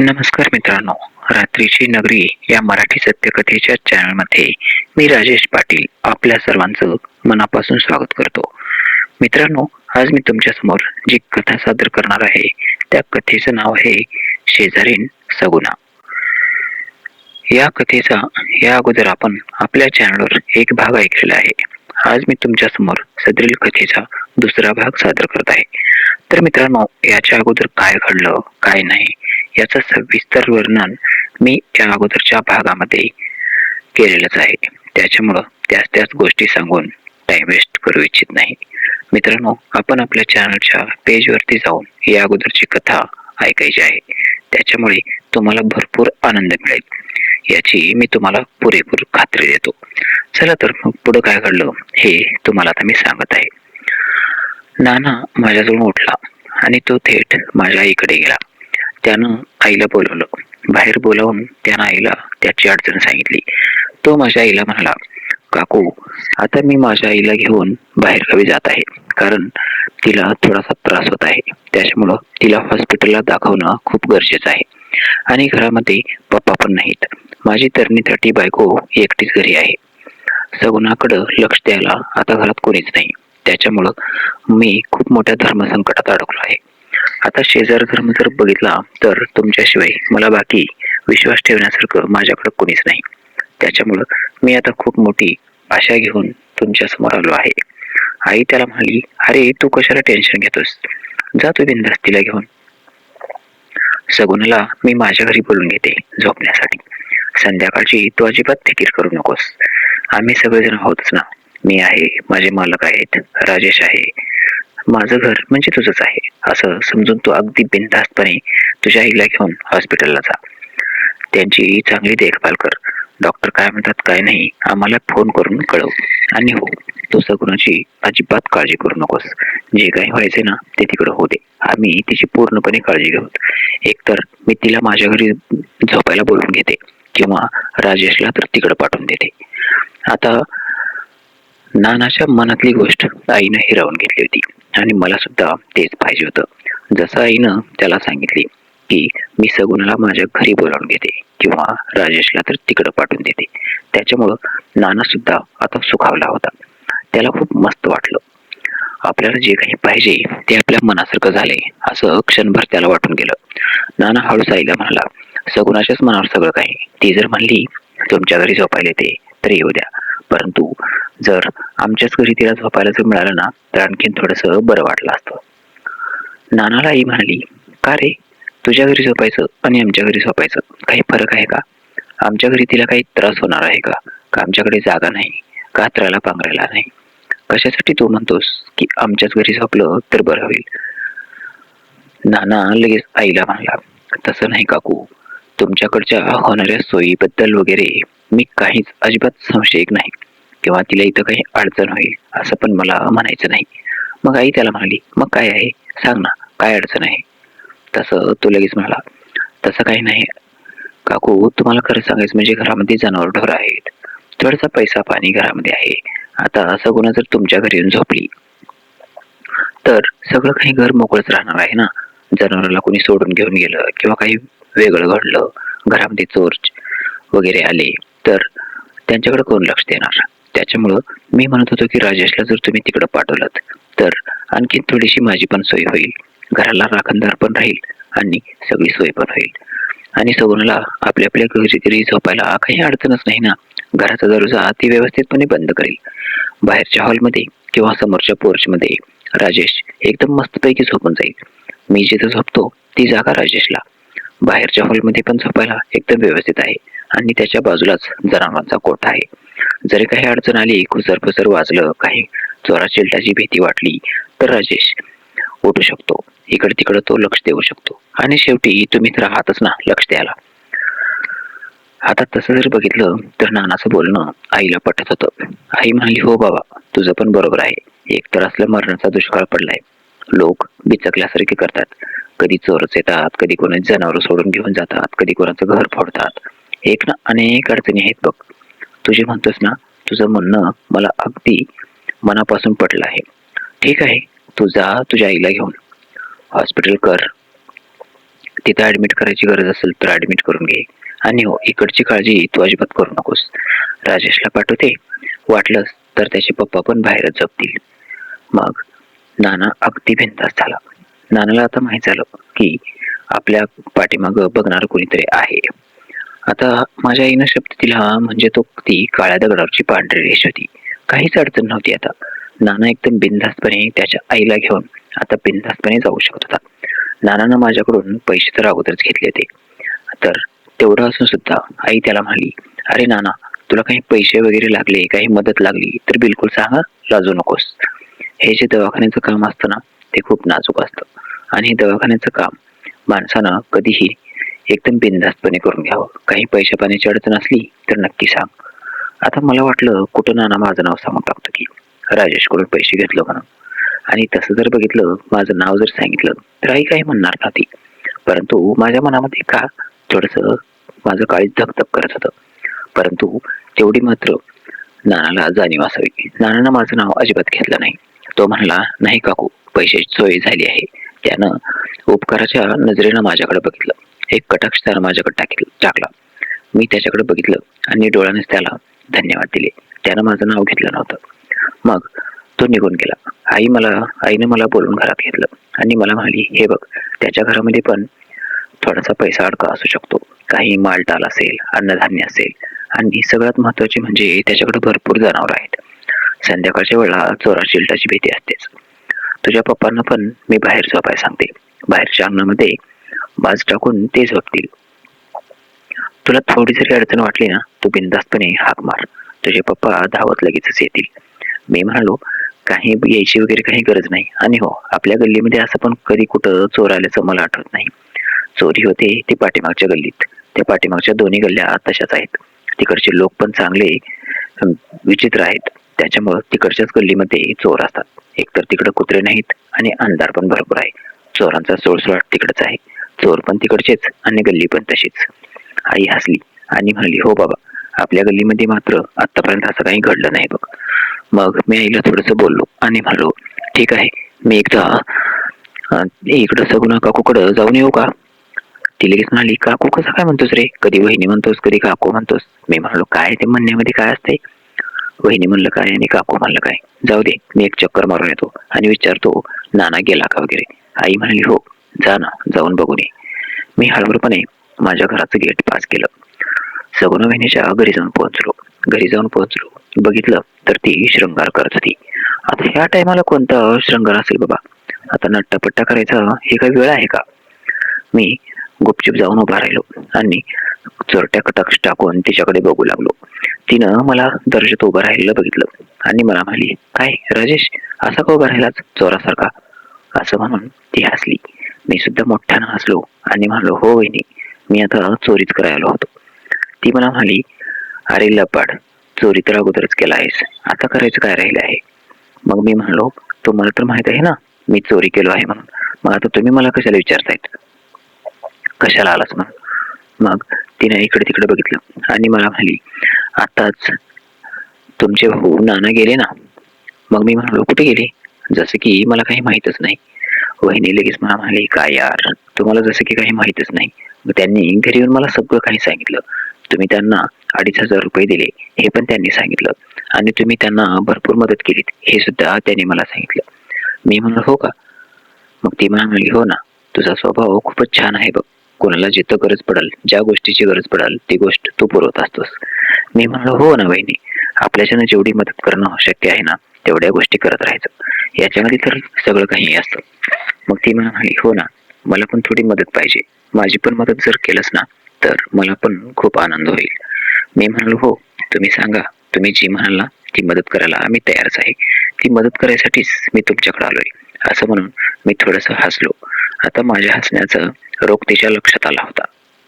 नमस्कार मित्रांनो रात्रीची नगरी या मराठी सत्यकथेच्या चॅनलमध्ये मी राजेश पाटील आपल्या सर्वांचं मनापासून स्वागत करतो. मित्रांनो आज मी तुमच्यासमोर जी कथा सादर करणार आहे त्या कथेचं नाव आहे शेजारीन सगुना या कथेचा या अगोदर आपण आपल्या चॅनलवर एक भाग ऐकलेला आहे. आज मी तुमच्यासमोर सदरील कथेचा दुसरा भाग सादर करत आहे. तर मित्रांनो याच्या अगोदर काय घडलं काय नाही याचं सविस्तर वर्णन मी या अगोदरच्या भागामध्ये केलेलंच आहे. त्याच्यामुळं त्याच त्याच गोष्टी सांगून टाइम वेस्ट करू इच्छित नाही. मित्रांनो आपण आपल्या चॅनलच्या पेजवरती जाऊन या अगोदरची कथा ऐकायची आहे. त्याच्यामुळे तुम्हाला भरपूर आनंद मिळेल. याची मी तुम्हाला पुरेपूर खात्री देतो. चला तर मग पुढं काय घडलं हे तुम्हाला आता मी सांगत आहे. नाना माझ्याजवळ उठला आणि तो थेट माझ्या आईकडे गेला. त्यानं आईला बोलवलं. बाहेर बोलावून त्यानं आईला त्याची अडचण सांगितली. तो माझ्या आईला म्हणाला काकू आता मी माझ्या आईला घेऊन बाहेरगावी जात आहे. कारण तिला थोडासा त्रास होत आहे. त्याच्यामुळं तिला हॉस्पिटलला दाखवणं खूप गरजेचं आहे. आणि घरामध्ये पप्पा पण नाहीत. माझी तरणी थर्टी बायको एकटीच घरी आहे. सगुणाकडं लक्ष द्यायला आता घरात कोणीच नाही. त्याच्यामुळं मी खूप मोठ्या धर्मसंकटात अडकलो आहे. आता शेजार धर्म जर बघितला तर तुमच्याशिवाय मला बाकी विश्वास ठेवण्यासारखं माझ्याकडे कोणीच नाही. त्याच्यामुळं मी आता खूप मोठी आशा घेऊन तुमच्यासमोर आलो आहे. आई त्याला म्हणाली अरे तू कशाला टेन्शन घेतोस? जा तू बिंदास तिला घेऊन. सगुणाला मी माझ्या घरी बोलून घेते झोपण्यासाठी. संध्याकाळची तू अजिबात फिकीर करू नकोस. आम्ही सगळेजण आहोतच ना. मी आहे माझे मालक आहेत राजेश आहे. माझं घर म्हणजे तुझंच आहे. असं समजून तू अगदी बिनधास्तपणे तुझ्या आईला घेऊन हॉस्पिटलला जा. त्यांची चांगली देखभाल कर. डॉक्टर काय म्हणतात काय नाही आम्हाला फोन करून कळव. आणि हो तू सगुणाची अजिबात काळजी करू नकोस. जे काही व्हायचे ना ते तिकडे होते आम्ही तिची पूर्णपणे काळजी घेऊ. एकतर मी तिला माझ्या घरी झोपायला बोलून घेते. किंवा राजेशला तर तिकडे पाठवून देते. आता नानाच्या मनातली गोष्ट आईनं हिरावून घेतली होती. आणि मला सुद्धा तेच पाहिजे होतं. जसं आईनं त्याला सांगितले की मी सगुणाला माझ्या घरी बोलावून घेते किंवा राजेशला तर तिकडं पाठवून देते. त्याच्यामुळं नाना सुद्धा आता सुखावला होता. त्याला खूप मस्त वाटलं. आपल्याला जे काही पाहिजे ते आपल्या मनासारखं झाले. असं क्षणभर त्याला वाटून गेलं. नाना हळूच आईला म्हणाला सगुणाच्याच मनावर सगळं काही ती जर म्हणली तुमच्या घरी झोपायला येते तर येऊ द्या. परंतु जर आमच्याच घरी तिला झोपायला जर मिळालं ना तर आणखीन थोडस बरं वाटलं असतं. नानाला आई म्हणाली का रे? तुझ्या घरी झोपायचं आणि आमच्या घरी झोपायचं काही फरक आहे का? आमच्या घरी तिला काही त्रास होणार आहे का? का आमच्याकडे जागा नाही? कात्राला पांघरायला नाही? कशासाठी तू म्हणतोस की आमच्याच घरी झोपलं तर बरं होईल? नाना लगेच आईला म्हणला तसं नाही काकू. तुमच्याकडच्या होणाऱ्या सोयीबद्दल वगैरे मी काहीच अजिबात संशयिक नाही. किंवा तिला इथं काही अडचण होईल असं पण मला म्हणायचं नाही. मग आई त्याला म्हणाली मग काय आहे? सांग ना काय अडचण आहे? तसं तो लगेच म्हणाला तसं काही नाही. काकू तुम्हाला खरं सांगायचं म्हणजे घरामध्ये जनावर ढोर आहेत. थोडासा पैसा पाणी घरामध्ये आहे. आता असं गुन्हा जर तुमच्या घरी येऊन झोपली तर सगळं काही घर मोकळच राहणार आहे ना? जनावराला कोणी सोडून घेऊन गेलं किंवा काही वेगळं घडलं घरामध्ये चोर वगैरे आले तर त्यांच्याकडे कोण लक्ष देणार? त्याच्यामुळं मी म्हणत होतो की राजेशला जर तुम्ही तिकडं पाठवलं तर आणखी थोडीशी माझी पण सोय होईल. घराला राखणदार पण राहील आणि सगळी सोय पण होईल. आणि सगुणाला आपल्या आपल्या घरी घरी झोपायला काही अडचणच नाही ना? घराचा दरवाजा अति व्यवस्थितपणे बंद करेल. बाहेरच्या हॉलमध्ये किंवा समोरच्या पोर्चमध्ये राजेश एकदम मस्तपैकी झोपून जाईल. मी जिथं झोपतो ती जागा राजेशला. बाहेरच्या हॉलमध्ये पण झोपायला एकदम व्यवस्थित आहे. आणि त्याच्या बाजूलाच जनावरांचा कोठा आहे. जरी काही अडचण आली खुसर फुसर वाजलं काही चोरा चिलटाची भीती वाटली तर राजेश उठू शकतो. इकडे तिकडे तो लक्ष देऊ शकतो. आणि शेवटी तुम्ही तर आहातच ना लक्ष द्यायला. आता तसं जर बघितलं तर नानाचं बोलणं आईला पटत होतं. आई म्हणाली हो बाबा तुझं पण बरोबर आहे. एक तर असलं मरणाचा दुष्काळ पडलाय. लोक बिचकल्यासारखे करतात. कधी चोरच येतात कधी कोणाची जनावर सोडून घेऊन जातात कधी कोणाचं घर फोडतात. एक ना अनेक अडचणी आहेत बघ. तुझे म्हणतोस ना तुझं म्हणणं मला अगदी मनापासून पटलं आहे. ठीक आहे तू जा तुझ्या आईला घेऊन. हॉस्पिटल कर. तिथं ऍडमिट करायची गरज असेल तर ऍडमिट करून घे. आणि हो इकडची काळजी तू अजिबात करू नकोस. राजेशला पाठवते. वाटलंस तर त्याचे पप्पा पण बाहेरच जपतील. मग नाना अगदी भिंतास झाला. नानाला आता माहीत झालं की आपल्या पाठीमागं बघणार कोणीतरी आहे. आता माझ्या आईनं शब्द दिला म्हणजे तो ती काळ्या दगडावरची पांढरी रेष होती. काहीच अडचण नव्हती आता. नाना एकदम बिनधास्तपणे त्याच्या आईला घेऊन आता बिनधास्तपणे जाऊ शकत होता. नानानं माझ्याकडून पैसे तर अगोदरच घेतले होते. तर तेवढं असून सुद्धा आई त्याला म्हणाली अरे नाना तुला काही पैसे वगैरे लागले काही मदत लागली तर बिलकुल सांगा लाजू नकोस. हे जे दवाखान्याचं काम असतं ना ते खूप नाजूक असतं. आणि हे दवाखान्याचं काम माणसानं कधीही एकदम बिनधास्तपणे करून घ्यावं. काही पैशा पाण्याची अडचण असली तर नक्की सांग. आता मला वाटलं कुठं नाना माझं नाव सांगून टाकतो की राजेशकडून पैसे घेतलं म्हणून. आणि तसं जर बघितलं माझं नाव जर सांगितलं तर आई काही म्हणणार नव्हती. परंतु माझ्या मनामध्ये का थोडस माझं काळीच धकधक करत होतं? परंतु तेवढी मात्र नानाला जाणीव असावी. नानानं माझं नाव अजिबात घेतलं नाही. तो म्हणला नाही काकू पैशाची सोय झाली आहे. त्यानं उपकाराच्या नजरेनं माझ्याकडे बघितलं. एक कटाक्ष त्यानं माझ्याकडे टाकील टाकला. मी त्याच्याकडे बघितलं आणि डोळ्यानेच त्याला धन्यवाद दिले. त्यानं माझं नाव घेतलं नव्हतं. मग तो निघून गेला. आई मला आईनं मला बोलून घरात घेतलं. आणि मला म्हणाली हे बघ त्याच्या घरामध्ये पण थोडासा पैसा अडका असू शकतो. काही मालटाल असेल अन्नधान्य असेल. आणि सगळ्यात महत्त्वाचे म्हणजे त्याच्याकडे भरपूर जनावर आहेत. संध्याकाळच्या वेळा चोरा चिलटाची भीती असतेच. तुझ्या पप्पांना पण मी बाहेर झोपायला सांगते. बाहेरच्या अंगणामध्ये बाज टाकून ते झोपतील तुला थोडी जरी अडचण वाटली ना तू बिंदास्तपणे हाक मार. तुझे पप्पा धावत लगेचच येतील. मी म्हणालो काही यायची वगैरे काही गरज नाही. आणि हो आपल्या गल्लीमध्ये असं पण कधी कुठं चोर आल्याचं मला आठवत नाही. चोरी होते ती पाठीमागच्या गल्लीत. त्या पाठीमागच्या दोन्ही गल्ल्या तशाच आहेत. तिकडचे लोक पण चांगले विचित्र आहेत. त्याच्यामुळं तिकडच्याच गल्लीमध्ये चोर असतात. एकतर तिकडं कुत्रे नाहीत आणि अंधार पण भरपूर आहे. चोरांचा सोळसोळाट तिकडच आहे. चोर पण तिकडचेच आणि गल्ली पण तशीच. आई हसली आणि म्हणली हो बाबा आपल्या गल्लीमध्ये मात्र आतापर्यंत असं काही घडलं नाही बघ. मग मी आईला थोडस बोललो आणि म्हणलो ठीक आहे मी एकदा इकडं सगुणा काकूकडं जाऊन येऊ का? ती लगेच म्हणाली काकू कसं काय म्हणतोस रे? कधी वहिनी म्हणतोस कधी काकू म्हणतोस? मी म्हणालो काय ते म्हणण्यामध्ये काय असते वहिनी म्हणलं काय आणि काकू म्हणलं काय? जाऊ दे मी एक चक्कर मारून येतो आणि विचारतो नाना गेला का वगैरे? आई म्हणाली हो. जा ना जाऊन बघून ये मी हळूहळूपणे माझ्या घराचं गेट पास केलं. सगुणा वहिनीच्या घरी जाऊन पोहोचलो. घरी जाऊन पोहोचलो. बघितलं तर ती शृंगार करत होती. आता ह्या टायमाला कोणता शृंगार असेल बाबा? आता नट्टापट्टा करायचा हे काही वेळ आहे का? मी गुपचूप जाऊन उभा राहिलो आणि चोरट्या कटाक्ष टाकून तिच्याकडे बघू लागलो. तिनं मला दर्शत उभं राहिलेलं बघितलं आणि मला म्हणाली काय राजेश असा का उभा राहिलाच चोरासारखा. असं म्हणून ती हसली. मी सुद्धा मोठ्यानं हसलो आणि म्हणलो हो वहिनी मी आता चोरीच करायला होतो. ती मला म्हणाली अरे लपाड चोरी तर अगोदरच केला आहेस. आता करायचं काय राहिलं आहे? मग मी म्हणलो तुम्हाला तर माहीत आहे ना मी चोरी केलो आहे म्हणून. मग आता तुम्ही मला कशाला विचारतायत? कशाला आलास म्हणून मग तिने इकडे तिकडे बघितलं आणि मला म्हणाली आताच तुमचे भाऊ नाना गेले ना. मग मी म्हणालो कुठे गेले? जसं की मला काही माहीतच नाही. वहिनी लगेच मला म्हणाली काय यार तुम्हाला जसं की काही माहितच नाही. मग त्यांनी घरी येऊन मला सगळं काही सांगितलं. तुम्ही त्यांना अडीच हजार रुपये दिले हे पण त्यांनी सांगितलं. आणि तुम्ही त्यांना भरपूर मदत केली हे सुद्धा त्यांनी मला सांगितलं. मी म्हणलो हो का? मग ती म्हणाली हो ना तुझा स्वभाव खूपच छान आहे बघ. कोणाला जिथं गरज पडेल ज्या गोष्टीची गरज पडेल ती गोष्ट तू पुरवत असतोस. मी म्हणलो हो ना बहिणी आपल्याच्यानं जेवढी मदत करणं शक्य आहे ना तेवढ्या गोष्टी करत राहायचं. याच्यामध्ये तर सगळं काही असतं. मग ती मला म्हणाली हो ना मला पण थोडी मदत पाहिजे. माझी पण मदत जर केलंस ना तर मला पण खूप आनंद होईल. मी म्हणालो हो तुम्ही सांगा. तुम्ही जी म्हणाल ना ती मदत करायला आम्ही तयारच आहे. ती मदत करायसाठीच मी तुमच्याकडे आलोय. असं म्हणून मी थोडंसं हसलो. आता माझ्या हसण्याचं रोग तिच्या लक्षात आला होता.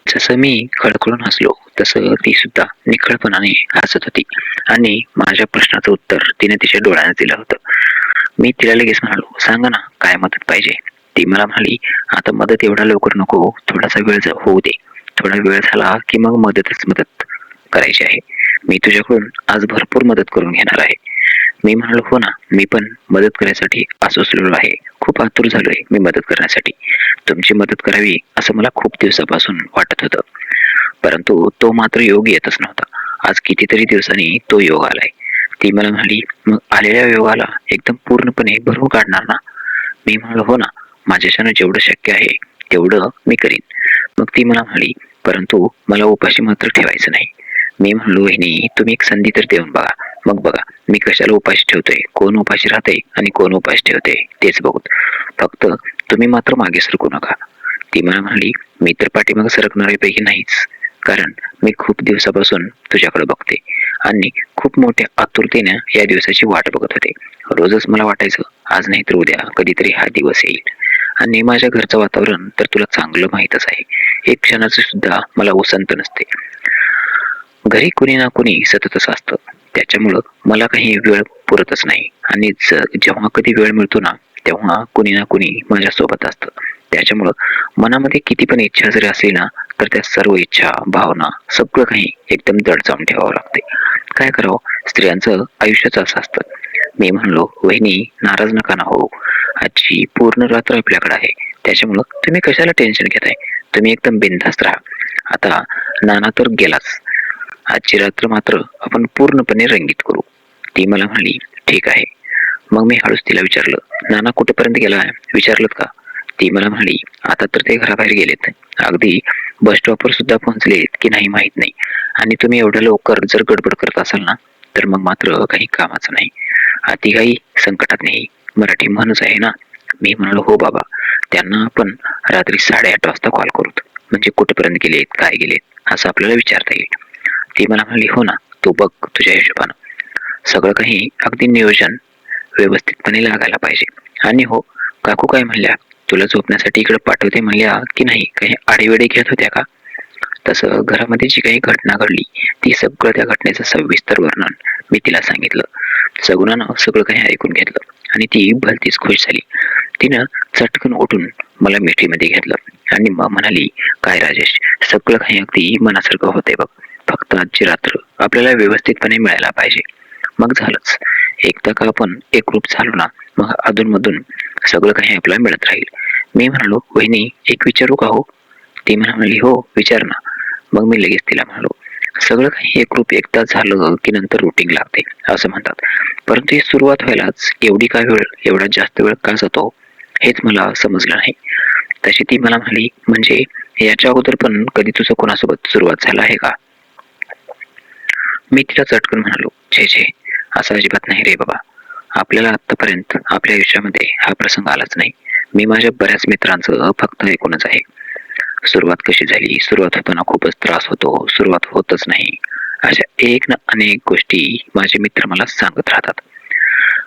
जसं मी खळखळून हसलो तसं ती सुद्धा निखळपणाने हसत होती. आणि माझ्या प्रश्नाचं उत्तर तिने तिच्या डोळ्याने दिलं होतं. मी तिला लगेच म्हणालो सांगा ना काय मदत पाहिजे? ती मला म्हणाली आता मदत एवढा लवकर नको हो, थोडासा वेळ होऊ दे. थोडा वेळ झाला की मग मदतच मदत करायची आहे. मी तुझ्याकडून आज भरपूर मदत करून घेणार आहे. मी म्हणालो हो ना मी पण मदत करण्यासाठी असोसलेलो आहे. खूप आतुर झालोय मी मदत करण्यासाठी. तुमची मदत करावी असं मला खूप दिवसापासून वाटत होतं. परंतु तो मात्र योग येतच नव्हता. आज कितीतरी दिवसांनी तो योग आलाय. ती मला म्हणाली मग आलेल्या योगाला एकदम पूर्णपणे भरून काढणार ना? मी म्हणालो हो ना माझ्याच्यानं जेवढं शक्य आहे तेवढं मी करीन. मग ती मला म्हणाली परंतु मला उपाशी मात्र ठेवायचं नाही. मी म्हणलो वहिनी तुम्ही एक संधी तर देऊन बघा. मग बघा मी कशाला उपाशी ठेवतोय? कोण उपाशी राहते आणि कोण उपाशी ठेवते तेच बघूत फक्त तुम्ही मात्र मागे सरकू नका. ती मला म्हणाली मी तर पाठीमागे सरकणाऱ्यापैकी नाहीच. कारण मी खूप दिवसापासून तुझ्याकडे बघते. आणि खूप मोठ्या आतुरतेने या दिवसाची वाट बघत होते. रोजच मला वाटायचं आज नाही तर उद्या कधीतरी हा दिवस येईल. आणि माझ्या घरचं वातावरण तर तुला चांगलं माहीतच आहे. एक क्षणाचं सुद्धा मला वसंत नसते. घरी कुणी ना कुणी सततच असतं. त्याच्यामुळं मला काही वेळ पुरतच नाही. आणि जेव्हा कधी वेळ मिळतो ना तेव्हा कुणी ना कुणी माझ्या सोबत असतं. त्याच्यामुळं मनामध्ये किती पण इच्छा जरी असली ना तर त्या सर्व इच्छा भावना सगळं काही एकदम जड ठेवावं लागते. काय करावं? स्त्रियांचं आयुष्याच असं असतं. मी म्हणलो वहिनी नाराज नका ना हो आजची पूर्ण रात्र आपल्याकडे आहे. त्याच्यामुळं तुम्ही कशाला टेन्शन घेताय? तुम्ही एकदम बिनधास्त राहा. आता नाना तर गेलाच. आजची रात्र मात्र आपण पूर्णपणे रंगीत करू. ती मला म्हणाली ठीक आहे. मग मी हळूच तिला विचारलं नाना कुठेपर्यंत गेला विचारलं का? ती मला म्हणाली आता तर ते घराबाहेर गेलेत. अगदी बस स्टॉपवर सुद्धा पोहोचलेत की नाही माहीत नाही. आणि तुम्ही एवढ्या लवकर जर गडबड करत असाल ना तर मग मात्र काही कामाचं नाही. अति काही संकटात नाही. मराठी म्हणच आहे ना. मी म्हणालो हो बाबा. त्यांना आपण रात्री साडेआठ वाजता कॉल करू म्हणजे कुठेपर्यंत गेलेत काय गेलेत असं आपल्याला विचारता येईल. ती मला म्हणाली हो ना तू बघ तुझ्या हिशोबानं. सगळं काही अगदी नियोजन व्यवस्थितपणे लागायला पाहिजे. आणि हो काकू काय म्हणल्या? तुला झोपण्यासाठी इकडे पाठवते म्हणल्या की नाही? काही आडेवेडे घेत होत्या का? तसं घरामध्ये जी काही घटना घडली ती सगळं त्या घटनेचं सविस्तर वर्णन मी तिला सांगितलं. सगुणानं सगळं काही ऐकून घेतलं आणि ती भलतीच खुश झाली. तिनं चटकन उठून मला मिठीमध्ये घेतलं आणि मग म्हणाली काय राजेश सगळं काही अगदी मनासारखं होते बघ. फक्त आजची रात्र आपल्याला व्यवस्थितपणे मिळायला पाहिजे. मग झालंच. एकदा का आपण एकरूप झालो ना मग अधूनमधून सगळं काही आपल्याला मिळत राहील. मी म्हणालो वहिनी एक विचारू का हो? ती म्हणाली हो विचार ना. मग मी लगेच तिला म्हणालो सगळं काही एकरूप एकदा झालं की नंतर रुटीन लागते असं म्हणतात. परंतु ही सुरुवात व्हायलाच एवढी काय वेळ एवढा जास्त वेळ का जातो हेच मला समजलं नाही. तशी ती मला म्हणाली म्हणजे याच्या अगोदर पण कधी तुझं कोणासोबत सुरुवात झाला आहे का? मी तिला चटकन म्हणालो छे छे असं अजिबात नाही रे बाबा. आपल्याला आतापर्यंत आपल्या आयुष्यामध्ये हा प्रसंग आलाच नाही. मी माझ्या बऱ्याच मित्रांचं फक्त ऐकूनच आहे. सुरुवात कशी झाली? सुरुवात होताना खूपच त्रास होतो. सुरुवात होतच नाही. अशा एक ना अनेक गोष्टी माझे मित्र मला सांगत राहतात.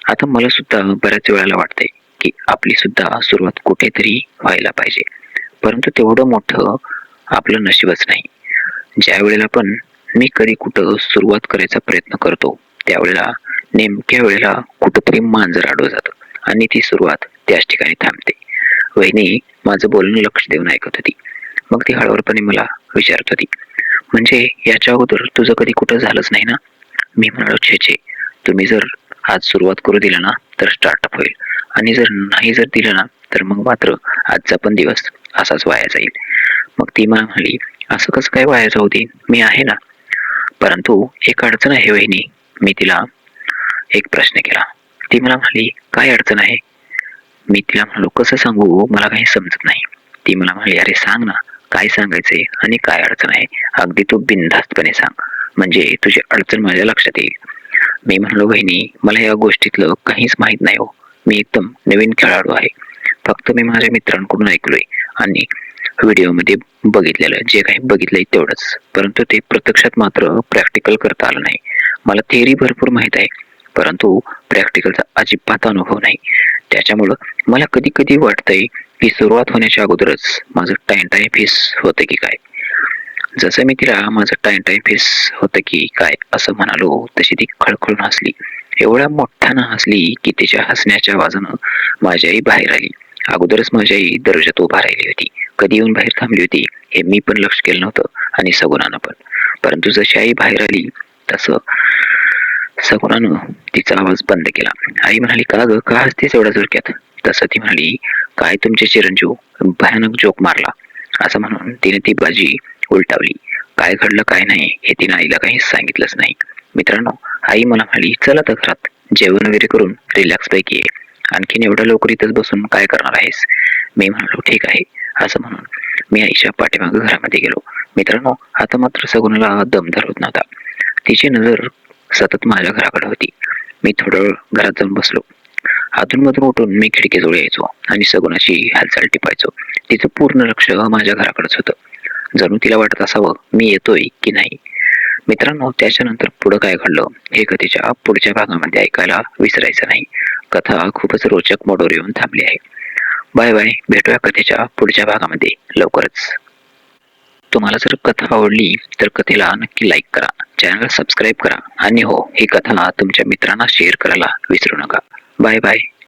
आता मला सुद्धा बऱ्याच वेळेला वाटतंय की आपली सुद्धा सुरुवात कुठेतरी व्हायला पाहिजे. परंतु तेवढं मोठं आपलं नशीबच नाही. ज्या वेळेला पण मी कधी कुठं सुरुवात करायचा प्रयत्न करतो त्यावेळेला नेमक्या वेळेला कुठंतरी मांजर आडवं जातं आणि ती सुरुवात त्याच ठिकाणी थांबते. वहिनी माझं बोलणं लक्ष देऊन ऐकत होती. मग ती हळूहळपणे मला विचारत होती म्हणजे याच्या अगोदर तुझं कधी कुठं झालंच नाही ना? मी म्हणालो छे छे. तुम्ही जर आज सुरुवात करू दिला ना तर स्टार्टअप होईल. आणि जर नाही जर दिलं ना तर मग मात्र आजचा पण दिवस असाच वाया जाईल. मग ती मला म्हणाली असं कसं काय वाया जाऊ दे? मी आहे ना. परंतु एक अडचण आहे वहिनी. मी तिला एक प्रश्न केला. ती मला म्हणाली काय अडचण आहे? मी तिला म्हणालो कसं सांगू? मला काही समजत नाही. ती मला म्हणाली अरे सांग ना काय सांगायचंय आणि काय अडचण आहे? अगदी तू बिनधास्तपणे सांग. म्हणजे तुझी अडचण माझ्या लक्षात येईल. मी म्हणलो बहिणी मला या गोष्टीतलं काहीच माहीत नाही हो. मी एकदम नवीन खेळाडू आहे. फक्त मी माझ्या मित्रांकडून ऐकलोय आणि व्हिडिओमध्ये बघितलेलं जे काही बघितलंय तेवढंच. परंतु ते प्रत्यक्षात मात्र प्रॅक्टिकल करता आलं नाही. मला थेअरी भरपूर माहीत आहे. परंतु प्रॅक्टिकलचा अजिबात अनुभव नाही. त्याच्यामुळं मला कधी कधी वाटतंय की सुरुवात होण्याच्या अगोदरच माझं टाइम टाइम फेस होतं की काय. जसं मी तिला माझं टाइम टाइम फेस होतं की काय असं म्हणालो तशी ती खळखळून हसली. एवढ्या मोठ्यानं हसली की तिच्या हसण्याच्या आवाजानं माझी आई बाहेर आली. अगोदरच माझी आई दर्जात उभा राहिली होती. कधी येऊन बाहेर थांबली होती हे मी पण लक्ष केलं नव्हतं आणि सगुणानं पण. परंतु जशी आई बाहेर आली तसं सगुणानं तिचा आवाज बंद केला. आई म्हणाली का ग? का हसतेस एवढ्या झुरक्यात? तसं ती म्हणाली काय तुमचे चिरंजीव भयानक जोक मारला. असं म्हणून तिने ती बाजी उलटावली. काय घडलं काय नाही हे तिने आईला काही सांगितलंच नाही. मित्रांनो आई मला म्हणाली चला तर घरात जेवण वगैरे करून रिलॅक्स पैकी ये. आणखीन एवढ्या लवकर इथंच बसून काय करणार आहेस? मी म्हणालो ठीक आहे. असं म्हणून मी आईच्या पाठीमागे घरामध्ये गेलो. मित्रांनो आता मात्र सगुणाला दम धरत नव्हता. तिची नजर सतत माझ्या घराकडे होती. मी थोडं वेळ घरात जाऊन बसलो. अधूनमधून उठून मी खिडकीजवळ यायचो आणि सगुणाची हालचाल टिपायचो. तिचं पूर्ण लक्ष माझ्या घराकडेच होतं. जणू तिला वाटत असावं मी येतोय की नाही? मित्रांनो त्याच्यानंतर पुढं काय घडलं हे कथेच्या पुढच्या भागामध्ये ऐकायला विसरायचं नाही. कथा खूपच रोचक मोडवर येऊन थांबली आहे. बाय बाय भेटूया कथेच्या पुढच्या भागामध्ये. लवकरच. तुम्हाला जर कथा आवडली तर कथेला नक्की लाईक करा. चॅनलला सबस्क्राईब करा. आणि हो ही कथा तुमच्या मित्रांना शेअर करायला विसरू नका. Bye bye